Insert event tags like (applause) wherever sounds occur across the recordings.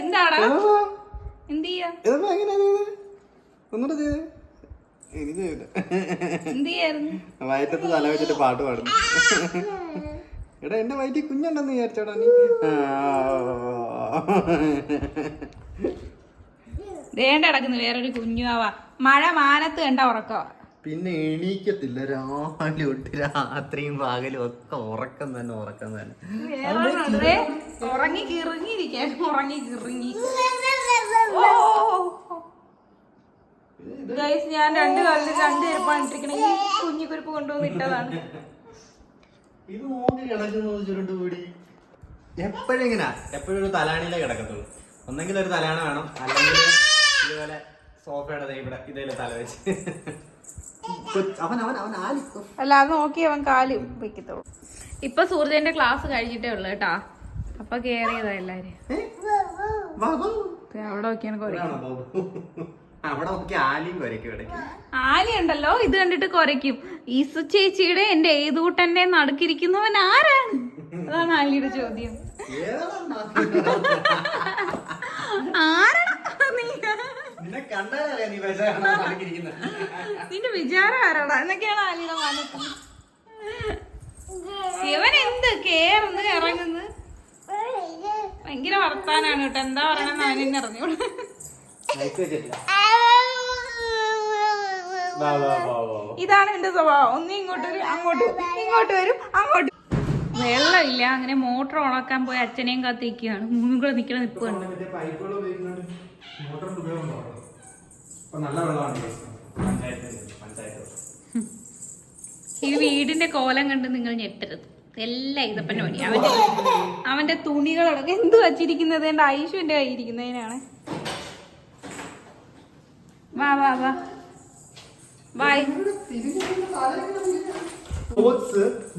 എന്താടാ? ഇതെന്താ? എന്ത് ചെയ്യാ? ഇതെന്താ എങ്ങനെയാ ചെയ്തത്? ഒന്നുകൂടെ ചെയ്തേ. എനിക്ക് ചെയ്തില്ല വയറ്റത്ത് തല വെച്ചിട്ട് പാട്ട് പാടുന്നു. എടാ എന്റെ വയറ്റിൽ കുഞ്ഞുണ്ടെന്ന് വിചാരിച്ചോടാ നീ. വേണ്ട കിടക്കുന്നു വേറൊരു കുഞ്ഞുവാ മഴ മാനത്ത് കണ്ട ഉറക്കവാ. പിന്നെ എണീക്കത്തില്ല രാവിലെ തൊട്ട് രാത്രിയും പകലും ഒക്കെ ഉറക്കം തന്നെ ഉറക്കം തന്നെ. ഉറങ്ങി കിറങ്ങിയിരിക്കാൻ ഉറങ്ങി കിറങ്ങി. ഗൈസ് ഞാൻ രണ്ട് കാലിൽ രണ്ട് ചെരുപ്പാണ് ഇട്ടിരിക്കണേ. ഈ കുഞ്ഞു കുരുപ്പ് കൊണ്ടുവന്ന് ഇട്ടതാണ്. ഇത് നോക്കി കിടക്കുന്നത് എപ്പോഴും ഇങ്ങനെ. എപ്പോഴും ഒരു തലാണിയിലേ കിടക്കത്തുള്ളൂ. ഒന്നെങ്കിൽ ഒരു തലാണ വേണം. അല്ലെങ്കിൽ ഇതുപോലെ സോഫയുടെ ഇവിടെ ഇതേലെ തല വെച്ച്. കൊച്ച്- അവൻ അവൻ അവൻ ആലി. അല്ല അത് നോക്കി അവൻ കാൽ വെക്കത്തുള്ളൂ. ഇപ്പൊ സൂര്യന്റെ ക്ലാസ് കഴിഞ്ഞിട്ടേ ഉള്ളു കേട്ടാ. അപ്പൊ കേറിയതാ എല്ലാരും. വാ, വാ. ദേ അവിടെ നോക്കിയാണ് അവിടെ നോക്കി ആലിയും കുരയ്ക്കും ആലി ഉണ്ടല്ലോ ഇത് കണ്ടിട്ട് കുരയ്ക്കും. ഈസു ചേച്ചിയുടെ എന്റെ ഏതൂട്ടന്റെ നടുക്കിരിക്കുന്നവൻ ആരാണ് അതാണ് ആലിയുടെ ചോദ്യം. ഏതാണ്? നീ? നിന്നെ കണ്ടാലേ നീ വിശകണം നടക്കിരിക്കുന്നത്? നിന്റെ വിചാരം ആരാടാ? എന്നൊക്കെയാണ് ആലിയുടെ മനസ്സിൽ. ശിവൻ എന്ത് കേറുന്നു ഇറങ്ങുന്നു? ഭയങ്കര വർത്താനാണ് കേട്ടോ. എന്താ പറയണെന്ന് അറിഞ്ഞോളൂ വാ വാ. ഇതാണ് എന്റെ സ്വഭാവം. ഒന്ന് ഇങ്ങോട്ട് വരും അങ്ങോട്ട് ഇങ്ങോട്ട് വരും അങ്ങോട്ട് വെള്ളമില്ല. അങ്ങനെ മോട്ടർ ഉണക്കാൻ പോയി അച്ഛനെയും കാത്തിരിക്കുകയാണ്. മൂന്നും കൂടെ നിൽക്കണ നിപ്പ് കണ്ടു. ഈ വീടിന്റെ കോലം കണ്ട് നിങ്ങൾ ഞെട്ടരുത്. എല്ലാം ഇതപ്പന്റെ പണി അവന്റെ അവന്റെ തുണികളൊക്കെ എന്ത് വച്ചിരിക്കുന്നത്? എന്റെ ഐശുവിന്റെ കൈ ഇരിക്കുന്നതിനാണ്. വാ വാ വാ. വായ്.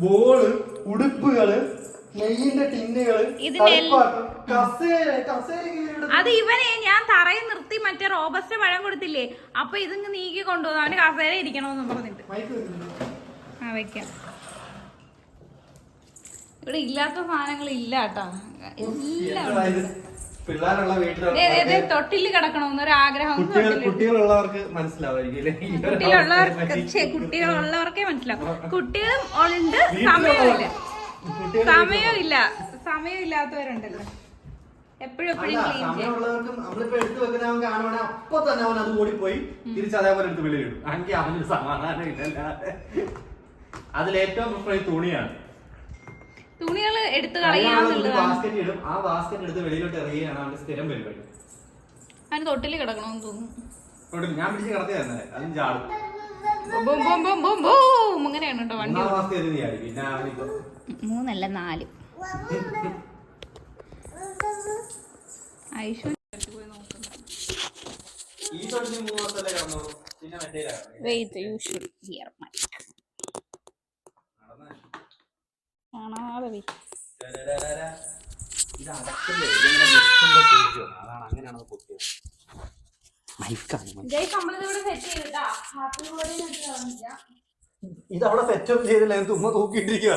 ബോൾ ഉടുപ്പുകൾ നെയ്യിന്റെ ടിന്നുകൾ അത് ഇവനെ ഞാൻ തറയിൽ നിർത്തി മറ്റേ റോബസ്റ്റ് പഴം കൊടുത്തില്ലേ? അപ്പൊ ഇതിങ്ങ് നീക്കി കൊണ്ടുപോകും അവന് കസേര ഇരിക്കണമെന്ന് പറഞ്ഞിട്ട്. ആ വെക്കാം. ഇവിടെ ഇല്ലാത്ത സാധനങ്ങൾ ഇല്ല കേട്ടാ. എല്ലാം? പിള്ളേരുള്ള ദേ, വീട്ടിൽ കിടക്കണമെന്നൊരു ആഗ്രഹം കുട്ടികളുള്ളവർക്ക് മനസ്സിലാവായിരിക്കും ഒരു കുട്ടികളുള്ളവർക്ക്. കുട്ടികളുള്ളവർക്കേ മനസ്സിലാവും. കുട്ടികളും ഉണ്ട് സമയമില്ല. സമയമില്ല. സമയമില്ലാത്തവരുണ്ടല്ലോ. എപ്പോഴും എപ്പോഴും ക്ലീൻ ചെയ്യും. സമയമുള്ളവർക്കും നമ്മളിപ്പോ എടുത്തു വെക്കുന്ന അവൻ കാണുവാണെങ്കിൽ അപ്പൊ തന്നെ അവൻ അത് ഓടിപ്പോയി. തിരിച്ച് അതേപോലെ എടുത്ത് ആണെങ്കിൽ സമാധാനം ഇല്ലല്ലാതെ. ഏറ്റവും പ്രിഫർ തുണിയാണ്. തുണികൾ എടുത്തു ബാസ്ക്കറ്റ് ഇടും. ആ ബാസ്ക്കറ്റ് എടുത്ത് വെളിയിലോട്ട് തൊട്ടിൽ അവന്റെ സ്ഥിരം പരിപാടി. അതിന് തൊട്ടിൽ കിടക്കണമെന്ന് തോന്നുന്നു. തൊട്ടിൽ ഞാൻ പിടിച്ച് അതും ചാടും. ബും, ബും, ബും, ബും, ബൂം. അങ്ങനെയാണ് കേട്ടോ വണ്ടി. മാസത്തെ പിന്നെ അവനിപ്പോ മൂന്നല്ല നാല്. ഐഷു ഈ തൊഴിൽ മൂന്ന് മാസത്തല്ലേ കിടന്നോളൂ. പിന്നെ മറ്റേ വെയിറ്റ് യൂഷ്വൽ ഷുഡ് ഹിയർ അവിടെ ഇതവിടെ ഒന്നും ചെയ്തില്ല ഞാൻ തുമ്മ തൂക്കിയിട്ടിരിക്കുക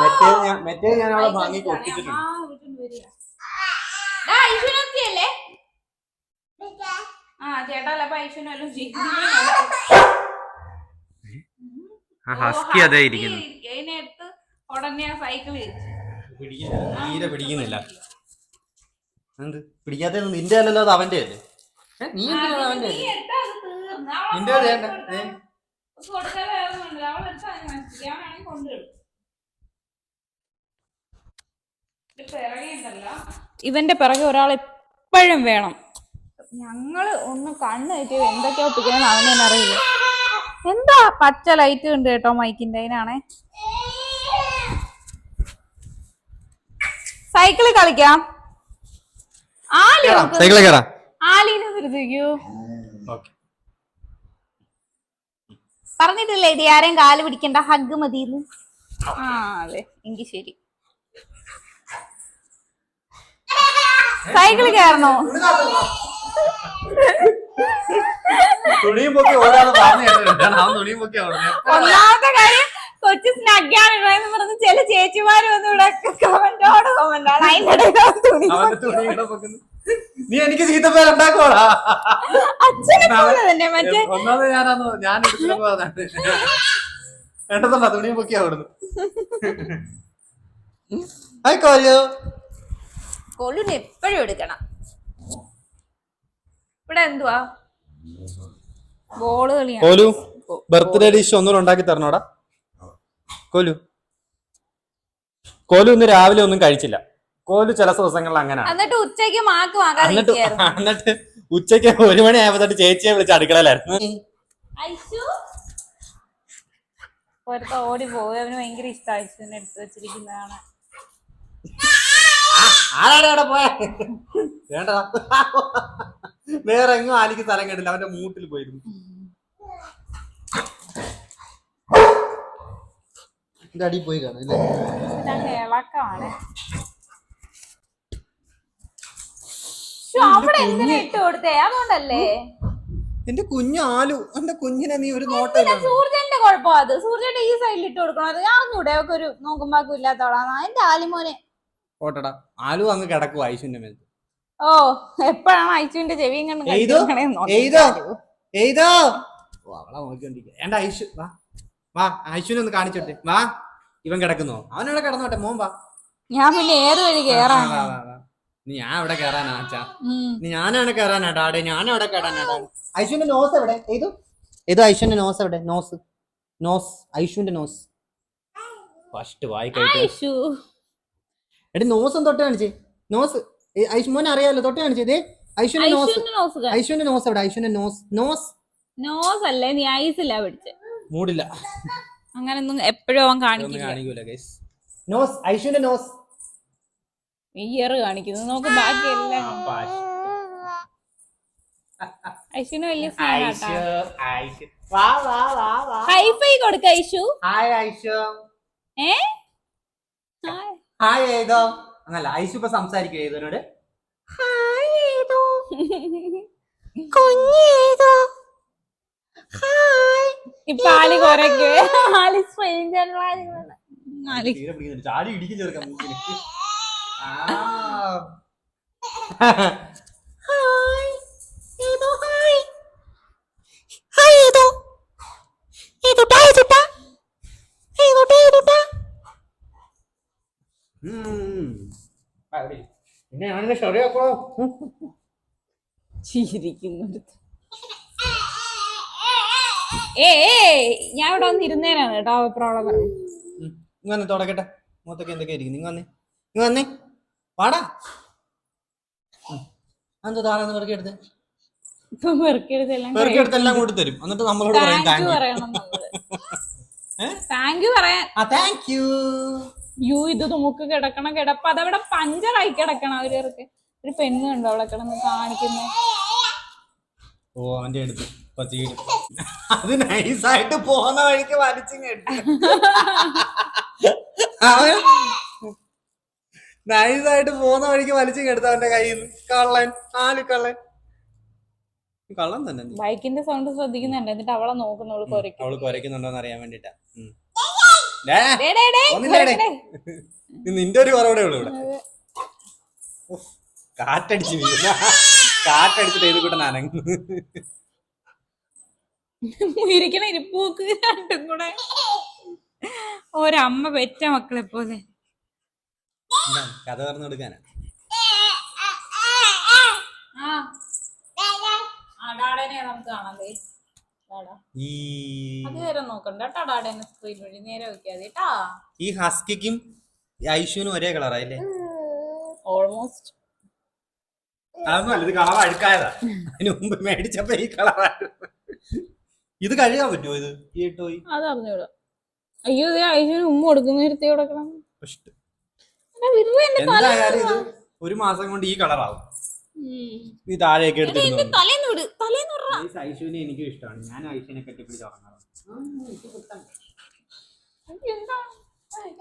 മറ്റേ ഞാൻ മറ്റേ ഞാൻ അവിടെ ഭംഗി ഒട്ടിച്ചിട്ടുണ്ട് ആ, ചേട്ടാ അല്ല അപ്പൊ ഐഷുവിനല്ലോ ആ ഹസ്കി അതേ ഇരിക്കുന്നു. അതിനെടുത്ത് ഉടനെ ആ സൈക്കിൾ പിടിക്കുന്നില്ല തീരെ പിടിക്കുന്നില്ല. എന്ത്? പിടിക്കാത്ത നിന്റെ അല്ലല്ലോ അത് അവന്റെ അല്ലേ? നീ അവന്റെ നിന്റെ വേണ്ട. ഇവന്റെ പിറകെ ഒരാൾ എപ്പോഴും വേണം. ഞങ്ങൾ ഒന്ന് കണ്ണു തെറ്റിയത് എന്തൊക്കെയാ ഒപ്പിക്കണം അവനെന്നറിയില്ല അറിയില്ല. എന്താ പച്ച ലൈറ്റ് ഉണ്ട് കേട്ടോ മൈക്കിന്റെ അതിനാണേ സൈക്കിൾ കളിക്കാം. ആലീനെ പറഞ്ഞിട്ടില്ലേ ഇത് ആരെയും കാൽ പിടിക്കണ്ട ഹഗ് മതിന്ന്? ആ അതെ. എങ്കിൽ ശരി. സൈക്കിൾ കയറണോ തുണിയും പൊക്കി തുണിയും ഒന്നാമത്തെ കാര്യം കൊച്ചു സ്നഗ്ഗാണ് പറഞ്ഞ് ചില ചേച്ചിമാര് വന്ന് ഇവിടെ കമന്റോട് കമന്റാണ് അതിന്റെ നീ എനിക്ക് ചീത്തപ്പേരുണ്ടാക്കോടാ അച്ഛനെ പോലെ തന്നെ മറ്റേ ഒന്നാമത് ഞാനാന്ന് ഞാൻ എടുത്തിട്ട് വേണ്ടതല്ല തുണി പൊക്കി അവിടുന്ന് കോലു. കൊള്ളിന് എപ്പോഴും എടുക്കണം. ഇവിടെ എന്തുവാ? ബോൾ കളിയാണ്. കോലു. ബർത്ത്ഡേ ഡിഷ് ഒന്നും ഉണ്ടാക്കി തരണോടാ. കോലു. കോലു ഇന്ന് രാവിലെ ഒന്നും കഴിച്ചില്ല. കോലു ചില ദിവസങ്ങളിൽ അങ്ങനെ. എന്നിട്ട് ഉച്ചയ്ക്ക് മാക്ക് എന്നിട്ട് (laughs) എന്നിട്ട് ഉച്ചയ്ക്ക് ഒരു മണി ആയപ്പോ ചേച്ചിയെ വിളിച്ച് അടുക്കളയിലായിരുന്നു. ഒരുത്ത ഓടി പോയി. അവന് ഭയങ്കര എടുത്ത് വെച്ചിരിക്കുന്നതാണ്. വേറെ എങ്ങും ആലിക്ക് സ്ഥലം കണ്ടില്ല അവന്റെ മൂട്ടിൽ പോയിരുന്നു. എന്റെ അടി പോയി കാണും ഇളക്കമാണ്. അവിടെ എന്തിനാ ഇട്ട് കൊടുത്തേ? അതുകൊണ്ടല്ലേ? എന്റെ കുഞ്ഞു ആലു എന്റെ കുഞ്ഞിനെ നീ ഒരു സൂര്യന്റെ സൂർജന്റെ കുഴപ്പം അത്? സൂർജന്റെ ഈ സൈഡിൽ ഇട്ട് കൊടുക്കണം? അത് അറിഞ്ഞൂടെ ഒക്കെ ഒരു നോക്കുമ്പാക്കും ഇല്ലാത്തവളാണ് എന്റെ ആലിമോനെ. ഓട്ടടാ ആലു അങ്ങ് കിടക്കും ഐശുന്റെ മേൽ ഓ എപ്പോഴാണ് ഐശുവിന്റെ ചെവിയും കണ്ട് എഴുതോ എഴുതോ അവളെ നോക്കിക്കൊണ്ടിരിക്കുക എന്റെ ഐശു വാ. വാ ഐശുവിനെ ഒന്ന് കാണിച്ചോട്ടെ. വാ ഇവൻ കിടക്കുന്നോ. അവനവിടെ കിടന്നോട്ടെ മോൻ വാ. ഞാൻ പിന്നെ ഏത് വഴി കേറാൻ? വാ, വാ, വാ. നീ ഞാൻ അവിടെ കേറാനാ അച്ഛാ. നീ ഞാനാണ് കയറാനാ ഞാൻ ഞാനവിടെ കയറാനാ ഐശുവിന്റെ നോസ് എവിടെ? ഏതു? ഏതോ ഐശ്വന്റെ നോസ് എവിടെ? നോസ്. നോസ് ഐശ്വന്റെ നോസ്. ഫസ്റ്റ് വായി കഴിക്കാൻ ഐശു. എടി നോസ് തൊട്ട് കാണിച്ചേ. നോസ് ഐശ്മോൻ അറിയാലോ തൊട്ട് കാണിച്ചേ ദേ. ഐശുവിന്റെ നോസ്. ഐശുവിന്റെ നോസ് കാ- നോസ് എവിടെ? ഐശ്വന്റെ നോസ്. നോസ്. നോസ് അല്ലേ? നീ ഐസില്ല പിടിച്ച്. മൂടില്ല. അങ്ങനൊന്നും എപ്പോഴും അവൻ കാണിക്കില്ല. കാണിക്കൂല ഗൈസ് നോസ് ഐശുവിന്റെ നോസ് ഇയർ കാണിക്കുന്നു നോക്ക് ബാക്കിയെല്ലാം ഐശുവിന് വലിയ ഹൈഫൈ കൊടുക്ക ഐഷു ഹായ് ഐഷു ഏ? ഹായ്. ഹായ് ഏതോ. അങ്ങല്ല ഐഷു ഇപ്പൊ സംസാരിക്കും ഏതോനോട് ഇപ്പൊ ആലി ആലി തീരെ പിടിക്കുന്നില്ല. ചാടി ഇടിക്കും ചെറുക്കാൻ മൂക്കിന്. ആ. ഉം. ആ, ഇവിടെ ഇരി. പിന്നെ ഞാനിങ്ങനെ ശരിയാക്കോ ചിരിക്കുന്നു ഏ ഞാൻ ഇവിടെ വന്ന് ഇരുന്നേനാണ് കേട്ടോ അഭിപ്രായം പറഞ്ഞു ഇങ്ങ് വന്ന് തുടക്കട്ടെ. മുഖത്തൊക്കെ എന്തൊക്കെ ഇരിക്കും നിങ്ങൾ വന്നേ ഇങ്ങ് വന്നേ. വാടാ. എന്തോ താഴെ പെറുക്കി എടുത്ത് പെറുക്കി എടുത്ത് എല്ലാം കൂടി തരും എന്നിട്ട് നമ്മളോട് പറയും താങ്ക് യു (laughs) പറയാൻ. ആ താങ്ക് യു യു ഇത് നമുക്ക് കിടക്കണം കിടപ്പ്. അതവിടെ പഞ്ചറായി കിടക്കണം. അവരൊക്കെ ഒരു പെണ്ണ് കണ്ടോ അവിടെ കിടന്ന് കാണിക്കുന്നു. ഓ അവന്റെ അടുത്ത്. പച്ചീട് അത് നൈസായിട്ട് പോകുന്ന വഴിക്ക് വലിച്ചു അവൻ നൈസായിട്ട് പോകുന്ന വഴിക്ക് വലിച്ചിങ് എടുത്ത അവന്റെ കയ്യിൽ നിന്ന്. കള്ളൻ നാല് കള്ളൻ. കള്ളൻ തന്നെ ബൈക്കിന്റെ സൗണ്ട് ശ്രദ്ധിക്കുന്നുണ്ട്. എന്നിട്ട് അവളെ നോക്കുന്നവൾ കൊരക്കും അവൾ കുരയ്ക്കുന്നുണ്ടോന്ന് അറിയാൻ വേണ്ടിട്ടാ. നിന്റെ ഒരു കുറവിടെ ഉള്ളു ഇവിടെ. കാറ്റടിച്ചു കാറ്റടിച്ച് വീഴുന്ന എടുത്തിട്ട് ഏത് കൂട്ടൻ അനങ്ങുന്നു ഇരിക്കണ ഇരിപ്പൂക്ക് രണ്ടും കൂടെ. ഒരമ്മ പെറ്റ മക്കളെ പോലെ. കഥ പറഞ്ഞു കൊടുക്കാനാ. ഈ കേട്ടോ ഹസ്കിക്കും ഈ ഐശുവിനും ഒരേ കളറായില്ലേ ഓൾമോസ്റ്റ് അതൊന്നും അല്ല ഇത് കളർ അഴുക്കായതാ അതിന് മുമ്പ് മേടിച്ചപ്പോ ഈ കളറായിരുന്നു ഇത് കഴുകാൻ പറ്റുമോ ഇത്? ഈ ടോയ് അതറിഞ്ഞൂടാ അയ്യോ ഇത് ഐശ്വര്യ ഉമ്മ കൊടുക്കുന്ന ഇരുത്തി കൊടുക്കണം. എന്തായാലും ഇത്? ഒരു മാസം കൊണ്ട് ഈ കളറാവും. ഈ താഴെയൊക്കെ എടുത്തിരുന്നു ഐശുവിനെ എനിക്കും ഇഷ്ടമാണ്. ഞാൻ ഐശുവിനെ കെട്ടിപ്പിടിച്ച് ഉറങ്ങാറ് എന്താണ്?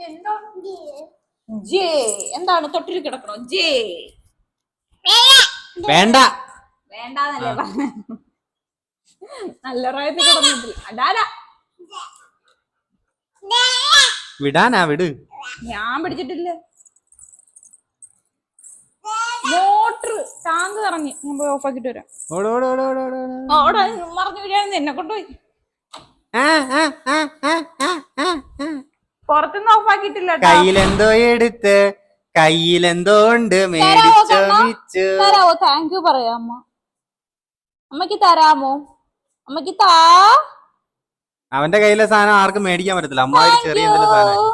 എന്താണ്? ജേ. എന്താണ്? തൊട്ടിൽ കിടക്കണോ? ജേ. വേണ്ട. വേണ്ടാന്നല്ലേ പറഞ്ഞ. നല്ല പ്രായത്തിൽ കിടന്നിട്ടില്ല. അടാടാ വിടാനാ വിട്. ഞാൻ പിടിച്ചിട്ടില്ല. മോട്ടർ ടാങ്ക് കറങ്ങി. ഞാൻ പോയി ഓഫ് ആക്കിട്ട് വരാം. മറന്നു വിടാന്ന് ഓട് എന്നെ കൊണ്ടുപോയി. പുറത്തുനിന്ന് ഓഫ് ആക്കിയിട്ടില്ല കേട്ടോ കയ്യിലെന്തോ എടുത്ത് കയ്യിലെന്തോ എന്തോണ്ട് മേടിച്ചോ? മിച്ചു തരാമോ താങ്ക് യു പറയാം അമ്മ. അമ്മയ്ക്ക് തരാമോ? അമ്മയ്ക്ക് താ. അവന്റെ കയ്യിലെ സാധനം ആർക്കും മേടിക്കാൻ പറ്റത്തില്ല. അമ്മ ചെറിയ എന്തെങ്കിലും സാധനം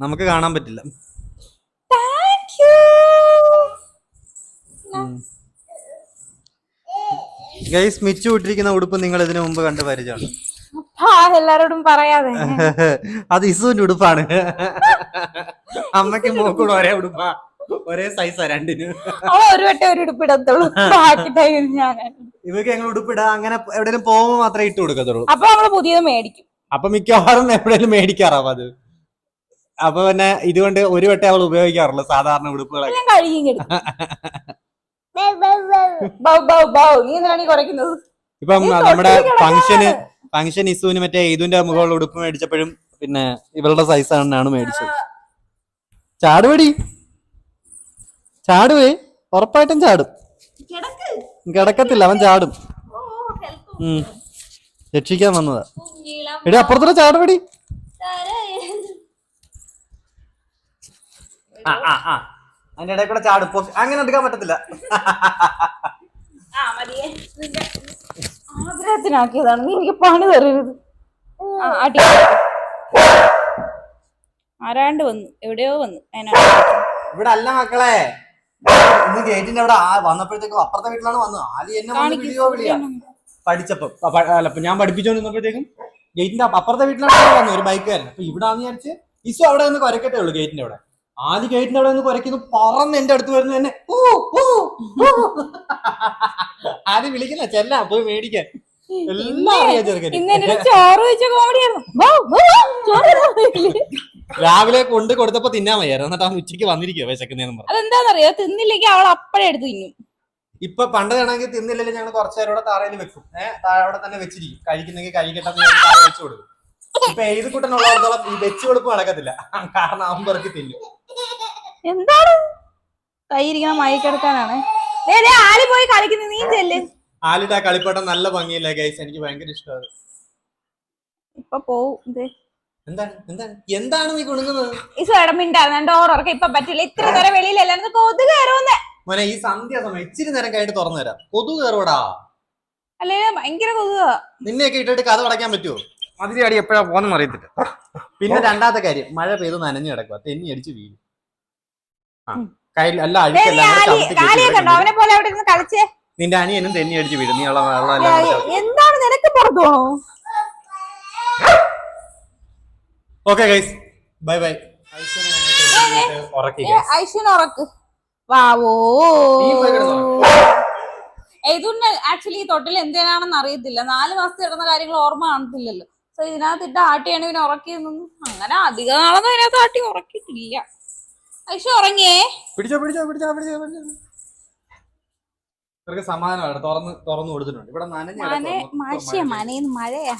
നമുക്ക് കാണാൻ പറ്റില്ല. ഗൈസ് മിച്ചു വിട്ടിരിക്കുന്ന ഉടുപ്പ് നിങ്ങൾ ഇതിനു മുമ്പ് കണ്ട് പരിചയമാണ് എല്ലാരോടും പറയാതെ. (laughs) അത് ഇസുവിന്റെ ഉടുപ്പാണ്. അമ്മയ്ക്ക് മോക്കൂടെ ഒരേ ഉടുപ്പാ. ഒരേ സൈസാ രണ്ടിന്. ഒരു വട്ടം ഒരു ഉടുപ്പിടത്തുള്ളൂ. (laughs) ബാക്കി ടൈം ഞാൻ. ഇവർക്ക് ഞങ്ങൾ ഉടുപ്പിടാ. അങ്ങനെ എവിടെയും പോകുമ്പോ മാത്രമേ ഇട്ട് കൊടുക്കത്തുള്ളൂ. അപ്പൊ നമ്മൾ പുതിയത് മേടിക്കും. അപ്പൊ മിക്കവാറും എവിടെയും മേടിക്കാറാവും അത്. അപ്പൊ പിന്നെ ഇതുകൊണ്ട് ഒരു വട്ടം അവൾ ഉപയോഗിക്കാറുള്ളൂ സാധാരണ ഉടുപ്പുകളൊക്കെ. ഇപ്പം നമ്മുടെ ഫംഗ്ഷന് ഫംഗ്ഷൻ ഇസുവിന് മറ്റേ ഇതിന്റെ മുകളിൽ ഉടുപ്പ് മേടിച്ചപ്പോഴും പിന്നെ ഇവളുടെ സൈസ് ആണ് മേടിച്ചത്. ചാടുപടി ചാടുവേ. ഉറപ്പായിട്ടും ചാടും. കിടക്ക്. കിടക്കത്തില്ല അവൻ ചാടും. രക്ഷിക്കാൻ വന്നതാ. എടി അപ്പുറത്തൂടെ ചാടുപടി. അതിന്റെ ഇടയിൽ കൂടെ ചാടും. അങ്ങനെ എടുക്കാൻ പറ്റത്തില്ല. ആഗ്രഹത്തിനാക്കിയതാണ്. നീ എനിക്ക് പണി തരരുത്. അടി ആരാണ്ട് വന്നു. എവിടെയോ വന്നു. ഇവിടെ അല്ല മക്കളെ. ഇന്ന് ഗേറ്റിന്റെ അവിടെ വന്നപ്പോഴത്തേക്കും അപ്പുറത്തെ വീട്ടിലാണ് വന്നത്. ആലി എന്നെ വന്ന് വിളിയോ. വിളിയാ പഠിച്ചപ്പോ. അല്ല ഞാൻ പഠിപ്പിച്ചോണ്ടിരുന്നപ്പോഴത്തേക്കും ഗേറ്റിന്റെ അപ്പ- അപ്പുറത്തെ വീട്ടിലാണ് വന്നത് ഒരു ബൈക്കുകാരൻ. അപ്പൊ ഇവിടെ വിചാരിച്ച് ഇസു അവിടെ നിന്ന് കുരക്കട്ടേ ഉള്ളൂ ഗേറ്റിന്റെ അവിടെ. ആദ്യം ഗേറ്റിന്റെ അവിടെ നിന്ന് കുരയ്ക്കുന്നു പറന്ന് എന്റെ അടുത്ത് വരുന്നു എന്നെ. ഊ. ആദ്യം വിളിക്കുന്ന ചെല്ല പോയി മേടിക്കാൻ. എല്ലാം അറിയാം രാവിലെ കൊണ്ട് കൊടുത്തപ്പോ തിന്നാൻ വയ്യായിരുന്നു. എന്നിട്ട് അവൻ ഉച്ചയ്ക്ക് വന്നിരിക്കുക വിശക്കുന്നതെന്ന് പറഞ്ഞു. തിന്നില്ലെങ്കിൽ അവൾ അപ്പഴേ എടുത്ത് തിന്നും. ഇപ്പൊ പണ്ട് വേണമെങ്കിൽ തിന്നില്ലെങ്കിൽ ഞങ്ങൾ കുറച്ചു നേരം ഇവിടെ താറയിൽ വെക്കും. ഏഹ് അവിടെ തന്നെ വെച്ചിരിക്കും. കഴിക്കുന്നെങ്കിൽ കഴിക്കട്ടെ വെച്ചു താഴെ കൊടുക്കും. ഇപ്പൊ ഈ വെച്ച് കൊടുപ്പ് നടക്കത്തില്ല. കാരണം അവൻ പെറുക്കി തിന്നും. എന്താണ് കൈയിരിക്കണ മയക്കെടുക്കാനാണ് ദേ, ദേ, ആലി പോയി കളിക്കുന്നത് നീ ചെല്ല്. ആലിട്ട് ആ കളിപ്പാട്ടം നല്ല ഭംഗിയില്ല ഗൈസ് എനിക്ക് ഭയങ്കര ഇഷ്ടമാണ്. ഇപ്പൊ പോവും ദേ. എന്താണ്? എന്താണ്? എന്താണ് നീ കുണുങ്ങുന്നത്? ഈ സേടമിണ്ടായിരുന്നു ഡോർ ഉറക്കം ഇപ്പൊ പറ്റില്ല. ഇത്ര നേരം വെളിയിലല്ലാണ്ട് കൊതുക് കയറുമെന്ന് മോനെ ഈ സന്ധ്യ സമയം ഇച്ചിരി നേരം കഴിഞ്ഞിട്ട് തുറന്നു തരാം. കൊതുക് കയറൂടാ അല്ലേ ഭയങ്കര കൊതുകാ. നിന്നെയൊക്കെ ഇട്ടിട്ട് കഥ അടയ്ക്കാൻ പറ്റുമോ അതിരി അടി എപ്പോഴാ പോന്നെന്ന് അറിയത്തില്ല. പിന്നെ രണ്ടാമത്തെ കാര്യം മഴ പെയ്ത് നനഞ്ഞു കിടക്കുക തെന്നി അടിച്ച് വീഴും. അല്ല അവനെ പോലെ അവിടെ ഇരുന്ന് കളിച്ചേ. നിന്റെ അനിയനും തെന്നി അടിച്ച് വീഴും. നീ എന്താണ് നിനക്ക് പുറത്തു പോണോ ഓക്കെ ഗൈസ് ബൈ ബൈ. ഐശ്വന് ഉറക്ക് വാവോ. ഇതുണ്ട് ആക്ച്വലി ഈ തൊട്ടിൽ എന്തിനാണെന്ന് അറിയത്തില്ല. നാല് മാസത്തെ ഇടുന്ന കാര്യങ്ങൾ ഓർമ്മ കാണത്തില്ലല്ലോ. സോ ഇതിനകത്ത് ഇട്ട് ആട്ടിയാണ് പിന്നെ ഉറക്കിയെന്നും അങ്ങനെ അധികം നാളൊന്നും ഇതിനകത്ത് ആട്ടി ഉറക്കിയിട്ടില്ല. ഐശ്വ ഉറങ്ങിയേ? പിടിച്ചോ പിടിച്ചോ പിടിച്ചോ പിടിച്ചോ പിടിച്ചോ. ഇവർക്ക് സമാധാനമാണ്. തുറന്ന് തുറന്നു കൊടുത്തിട്ടുണ്ട്. ഇവിടെ നനഞ്ഞ മന മഴ. മനേന്ന് മഴയാ.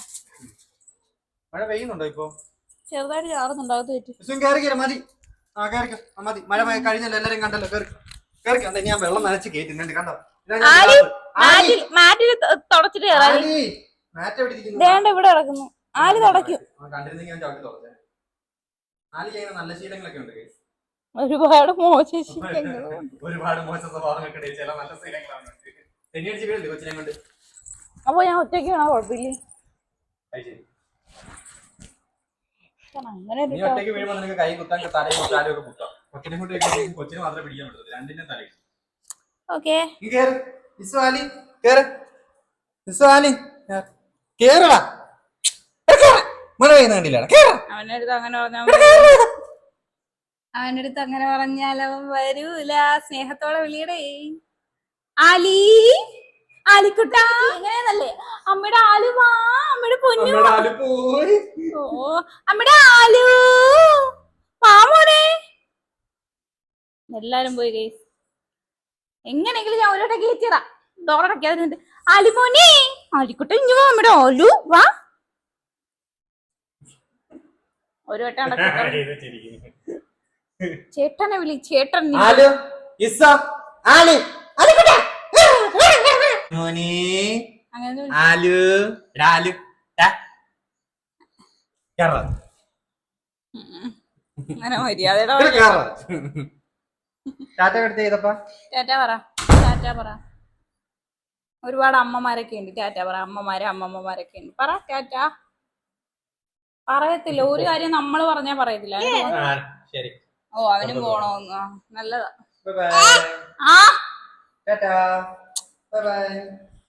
മഴ പെയ്യുന്നുണ്ടോ ഇപ്പൊ? ചെറുതായിട്ട് പറ്റി വിഷ്ണു കയറി കയറി മതി. ആ കയറിക്കോ ആ, മതി. മഴ മഴ കഴിഞ്ഞല്ലോ എല്ലാരും കണ്ടല്ലോ. കയറി കയറി. കണ്ടോ ഞാൻ വെള്ളം നനച്ച് കേട്ടിട്ടുണ്ട് കണ്ടോ? മാറ്റിൽ തുടച്ചിട്ട് ഇവിടെ കിടക്കുന്നു. ആൽ തുടയ്ക്കും. കണ്ടിരുന്നെങ്കിൽ ഞാൻ ചവിട്ടി അങ്ങനെ നല്ല ശീലങ്ങളൊക്കെ ഉണ്ട്? guys. ഒരുപാട് മോശ (laughs) ഒരുപാട് മോശ സ്വഭാവങ്ങൾക്കിടയിൽ ചില നല്ല ശീലങ്ങളാണ് തെന്നിയടിച്ച് വീഴുണ്ട് കൊച്ചിനെ കൊണ്ട്. അപ്പൊ ഞാൻ ഒറ്റയ്ക്ക് വേണോ? കുഴപ്പമില്ലേ. അത് ശരി. കാരണം അങ്ങനെ നീ ഒരു ഒറ്റയ്ക്ക് വീഴുമ്പോൾ നിനക്ക് കൈ കുത്താൻ തലയും കുത്താലും ഒക്കെ കുത്താം കൊച്ചിനെ കൊണ്ട് വെക്കുമ്പോൾ കൊച്ചിനെ മാത്രമേ പിടിക്കാൻ പറ്റൂ രണ്ടിന്റെ തലയും. ഓക്കെ. നീ കേറ്. ആലി കേറ്. ഇസു ആലി കേറടാ കണ്ടില്ലടാ കേറ. അവന്റെ അങ്ങനെ പറഞ്ഞാൽ അവന്റെ അടുത്ത് അങ്ങനെ പറഞ്ഞാൽ അവൻ വരൂല. സ്നേഹത്തോടെ വിളിയടേ. ആലി? ആലിക്കുട്ട? എങ്ങനെയാണല്ലേ അമ്മയുടെ ആലു വാ. അമ്മയുടെ പൊന്നു ഓ അമ്മയുടെ ആലു. പാമോനെ എല്ലാരും പോയി ഗൈസ് എങ്ങനെയെങ്കിലും ഞാൻ ഒരോട്ടെ കയറ്റിയതാ. ഡോറടക്കാതിരുന്നിട്ട് ആലിമോനെ ആലിക്കുട്ട ഇഞ്ഞു വാ. അമ്മയുടെ ആലു വാ. ഒരു വട്ടം. (laughs) ചേട്ടനെ വിളി ചേട്ടൻ ആലു ഇസ ആലി ആലുക്കുട്ടാ. മോനെ അങ്ങനെ. ആലു എടാ ആലു ടാ. കേറ. ഉം. അങ്ങനെ മര്യാദയുടെ ഇവിടെ കേറ. ടാറ്റ എടുത്ത് ചെയ്തപ്പാ ടാറ്റ പറ ടാറ്റ പറ ഒരുപാട് അമ്മമാരൊക്കെ ഉണ്ട് ടാറ്റ പറ അമ്മമാരെ അമ്മമ്മമാരൊക്കെ ഉണ്ട് പറ ടാറ്റ പറയത്തില്ല ഒരു കാര്യം നമ്മൾ പറഞ്ഞാ പറയത്തില്ല ശരി ഓ അവനും പോണോ നല്ലതാ. ബൈ ബൈ ആ ടാറ്റാ ബൈ ബൈ